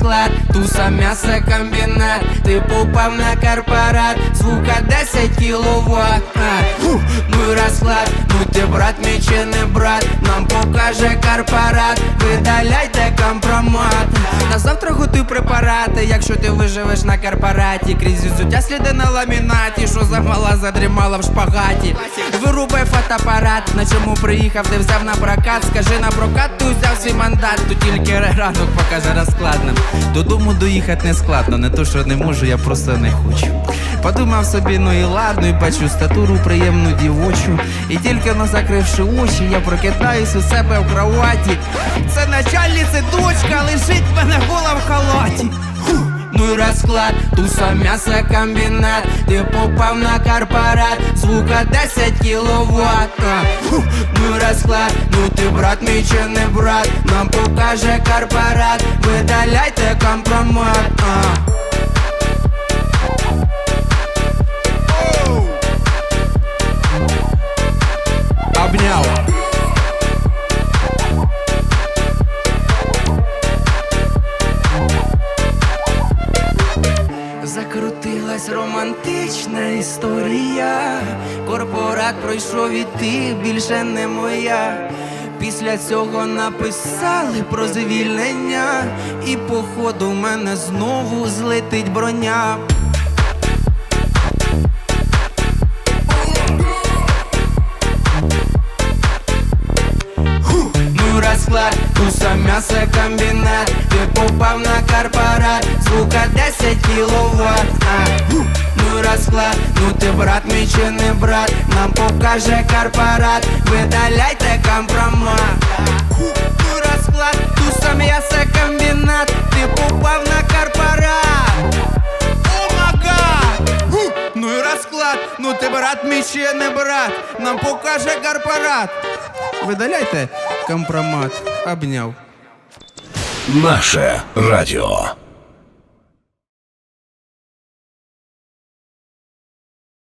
розклад, туса м'ясокомбінат Ти попав на корпорат, звука 10 кіловат а, Ну розклад, ну ти брат мій чи не брат Нам покаже корпорат, видаляйте компромат. На завтра готуй препарати, якщо ти виживеш на корпораті Крізь взуття сліди на ламінаті, що замала задрімала в шпагаті. Вирубай фотоапарат, на чому приїхав, ти взяв на прокат. Скажи на прокат, ти взяв свій мандат, то тільки ранок покаже розкладним. Додому доїхати не складно, не то що не можу, я просто не хочу. Подумав собі, ну і ладно, і бачу статуру приємну дівочу. І тільки но закривши очі, я прокидаюсь у себе в кроваті Це начальниця дочка, лежить в мене гола в халаті Фух. Ну і розклад, туса м'ясокомбінат Ти попав на корпорат, звука 10 кіловат а. Ну розклад, ну ти брат мій чи не брат Нам покаже корпорат, видаляйте компромат а. Закрутилась романтична історія. Корпорат пройшов і ти більше не моя. Після цього написали про звільнення, і походу в мене знову злетить броня. Ну і розклад, туса м'ясокомбінат Ти попав на корпорат, звука 10 кіловат а. Ну ти брат мій чи брат Нам покаже корпорат, видаляйте компромат і розклад, туса м'ясокомбінат Ти попав на корпорат О мага! Ну і розклад, ну ти брат мій чи брат Нам покаже корпорат Видаляйте компромат, обняв. Наше радіо.